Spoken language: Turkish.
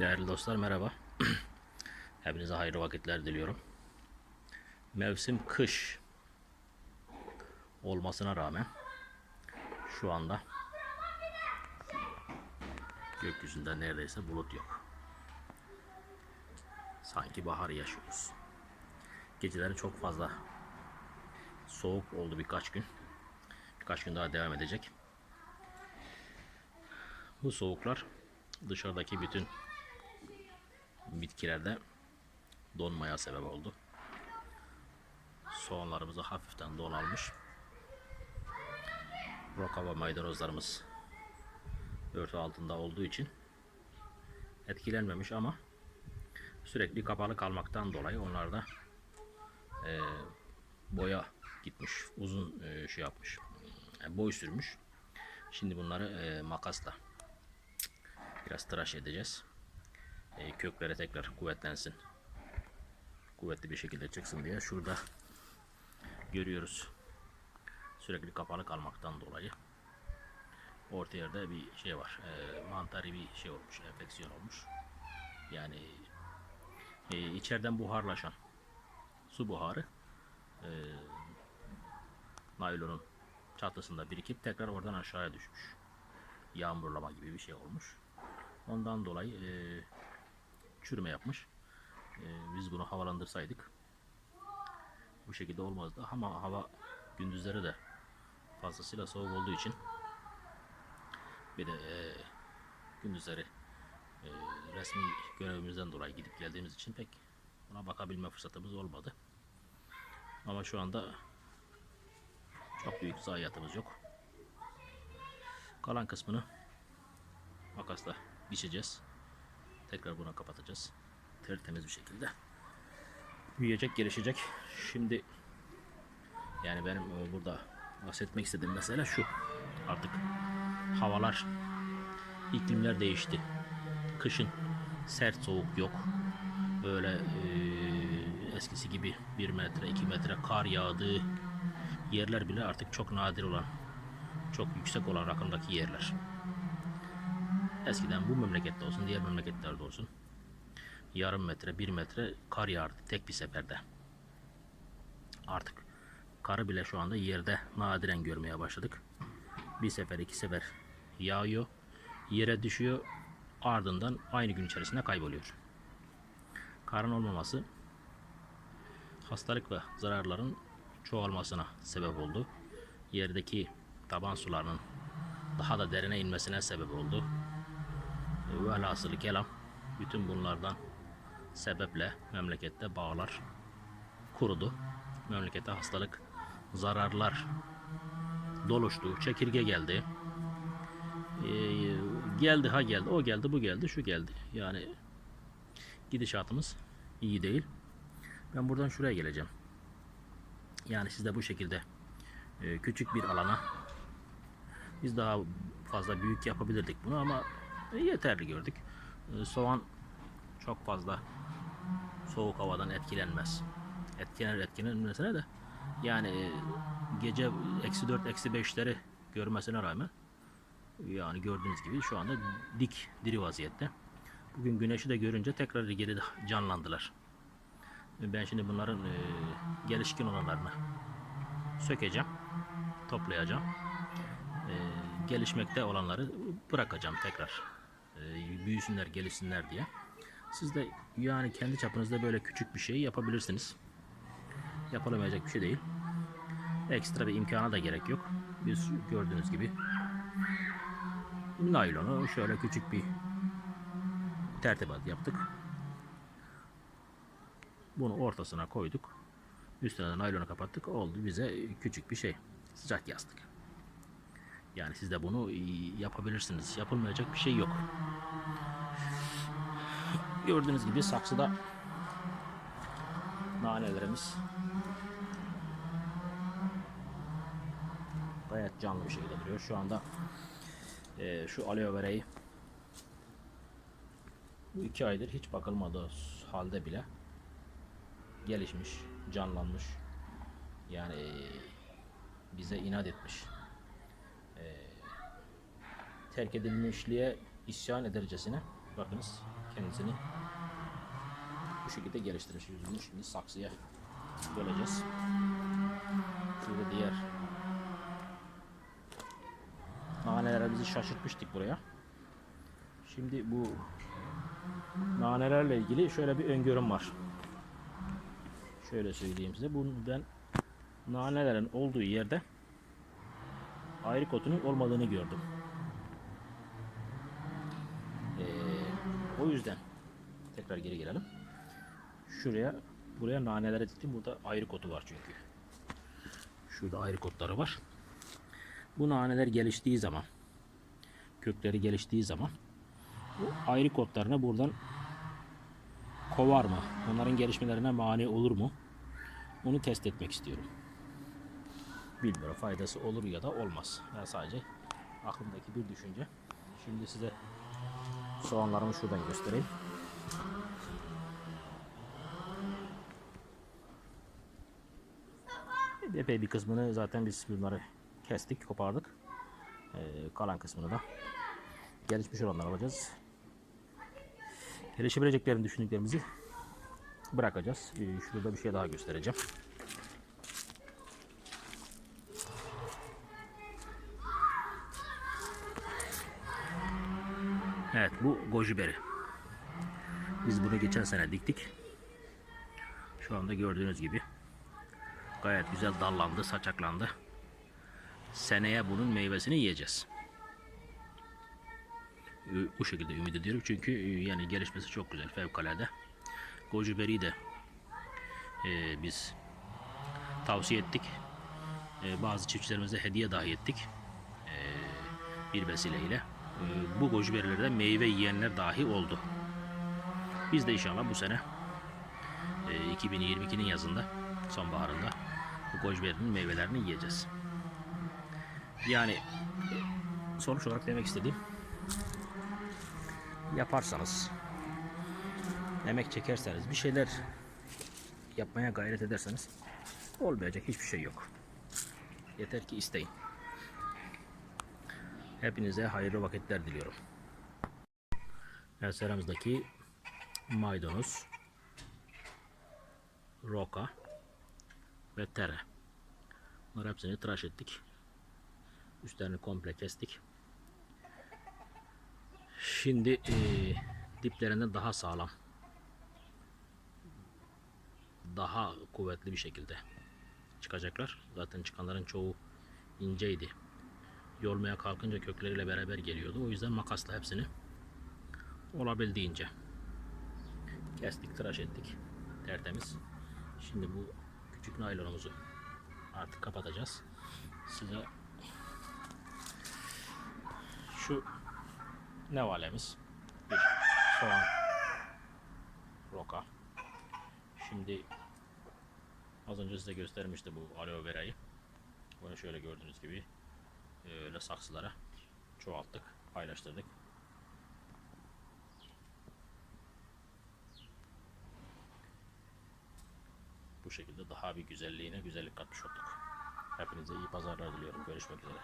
Değerli dostlar merhaba. Hepinize hayırlı vakitler diliyorum. Mevsim kış olmasına rağmen şu anda gökyüzünde neredeyse bulut yok. Sanki bahar yaşıyoruz. Geceleri çok fazla soğuk oldu birkaç gün. Birkaç gün daha devam edecek. Bu soğuklar dışarıdaki bütün bitkilerde donmaya sebep oldu. Soğanlarımızı hafiften don almış. Roka ve maydanozlarımız örtü altında olduğu için etkilenmemiş ama sürekli kapalı kalmaktan dolayı onlarda eee, boya gitmiş. Uzun eee, şey yapmış. e, boy sürmüş. Şimdi bunları eee, makasla biraz tıraş edeceğiz e, kökleri tekrar kuvvetlensin. Kuvvetli bir şekilde çıksın diye. Şurada görüyoruz. Sürekli kapalı kalmaktan dolayı orta yerde bir şey var. E, mantari bir şey olmuş. Enfeksiyon olmuş. Yani e, içeriden buharlaşan su buharı e, naylonun çatısında birikip tekrar oradan aşağıya düşmüş. Yağmurlama gibi bir şey olmuş. Ondan dolayı e, çürüme yapmış. Ee, biz bunu havalandırsaydık bu şekilde olmazdı. Ama hava gündüzleri de fazlasıyla soğuk olduğu için bir de e, gündüzleri e, resmi görevimizden dolayı gidip geldiğimiz için pek buna bakabilme fırsatımız olmadı. Ama şu anda çok büyük zayiatımız yok. Kalan kısmını makasla biçeceğiz. Tekrar buna kapatacağız. Tertemiz bir şekilde. Büyüyecek, gelişecek. Şimdi yani benim e, burada bahsetmek istediğim mesele şu. Artık havalar, iklimler değişti. Kışın sert soğuk yok. Böyle e, eskisi gibi 1 metre, 2 metre kar yağdığı yerler bile artık çok nadir olan, çok yüksek olan rakımdaki yerler. Eskiden bu memlekette olsun, diğer memleketlerde olsun yarım metre, bir metre kar yağardı tek bir seferde. Artık karı bile şu anda yerde nadiren görmeye başladık. Bir sefer, iki sefer yağıyor, yere düşüyor, ardından aynı gün içerisinde kayboluyor. Karın olmaması hastalık ve zararların çoğalmasına sebep oldu. Yerdeki taban sularının daha da derine inmesine sebep oldu. Velhasılı kelam bütün bunlardan sebeple memlekette bağlar kurudu. Memlekette hastalık, zararlar doluştu. Çekirge geldi. Ee, geldi ha geldi, o geldi, bu geldi, şu geldi. Yani gidişatımız iyi değil. Ben buradan şuraya geleceğim. Yani siz de bu şekilde e, küçük bir alana biz daha fazla büyük yapabilirdik bunu ama yeterli gördük. E, soğan çok fazla soğuk havadan etkilenmez. Etkilenir etkilenmesine de yani e, gece eksi 4 eksi 5'leri görmesine rağmen yani gördüğünüz gibi şu anda dik diri vaziyette. Bugün güneşi de görünce tekrar geri canlandılar. Ben şimdi bunların e, gelişkin olanlarını sökeceğim, toplayacağım. E, gelişmekte olanları bırakacağım tekrar. E, büyüsünler, gelişsinler diye. Siz de yani kendi çapınızda böyle küçük bir şey yapabilirsiniz. Yapılamayacak bir şey değil. Ekstra bir imkana da gerek yok. Biz gördüğünüz gibi naylonu şöyle küçük bir tertibat yaptık. Bunu ortasına koyduk. Üstüne de naylonu kapattık. Oldu bize küçük bir şey. Sıcak yastık. Yani siz de bunu yapabilirsiniz. Yapılmayacak bir şey yok. Gördüğünüz gibi saksıda nanelerimiz gayet canlı bir şekilde duruyor. Şu anda e, şu aloe verayı bu iki aydır hiç bakılmadığı halde bile gelişmiş, canlanmış. Yani e, bize inat etmiş. Terk edilmişliğe isyan edercesine bakınız kendisini bu şekilde geliştirmiş. Yüzünü şimdi saksıya böleceğiz. Şurada diğer naneler bizi şaşırtmıştık buraya. Şimdi bu nanelerle ilgili şöyle bir öngörüm var. Şöyle söyleyeyim size. Bunu nanelerin olduğu yerde ayrı kotunun olmadığını gördüm. Ee, o yüzden tekrar geri gelelim. Şuraya buraya naneleri diktim. Burada ayrı kotu var çünkü. Şurada ayrı kotları var. Bu naneler geliştiği zaman kökleri geliştiği zaman bu ayrı kotlarını buradan kovar mı? Onların gelişmelerine mani olur mu? Onu test etmek istiyorum. Bilmiyorum faydası olur ya da olmaz. Ben sadece aklımdaki bir düşünce. Şimdi size soğanlarımı şuradan göstereyim. Epey bir kısmını zaten biz bunları kestik, kopardık. Ee, kalan kısmını da gelişmiş olanlar alacağız. Gelişebileceklerini düşündüklerimizi bırakacağız. Ee, şurada bir şey daha göstereceğim. Evet bu goji beri. Biz bunu geçen sene diktik. Şu anda gördüğünüz gibi gayet güzel dallandı, saçaklandı. Seneye bunun meyvesini yiyeceğiz. Bu şekilde ümit ediyorum çünkü yani gelişmesi çok güzel, fevkalade. Goji beriyi de e, biz tavsiye ettik. E, bazı çiftçilerimize hediye dahi ettik. E, bir vesileyle. E, bu goji berilerden meyve yiyenler dahi oldu. Biz de inşallah bu sene e, 2022'nin yazında, sonbaharında bu goji berinin meyvelerini yiyeceğiz. Yani sonuç olarak demek istediğim yaparsanız emek çekerseniz bir şeyler yapmaya gayret ederseniz olmayacak hiçbir şey yok. Yeter ki isteyin. Hepinize hayırlı vakitler diliyorum. Evet seramızdaki maydanoz, roka ve tere. Bunları hepsini tıraş ettik. Üstlerini komple kestik. Şimdi eee, diplerinden daha sağlam, daha kuvvetli bir şekilde çıkacaklar. Zaten çıkanların çoğu inceydi. Yolmaya kalkınca kökleriyle beraber geliyordu. O yüzden makasla hepsini olabildiğince kestik, tıraş ettik. Tertemiz. Şimdi bu küçük naylonumuzu artık kapatacağız. Size şu nevalemiz bir soğan roka şimdi az önce size göstermişti bu aloe verayı bunu şöyle gördüğünüz gibi öyle saksılara çoğalttık paylaştırdık. Bu şekilde daha bir güzelliğine güzellik katmış olduk. Hepinize iyi pazarlar diliyorum. Görüşmek üzere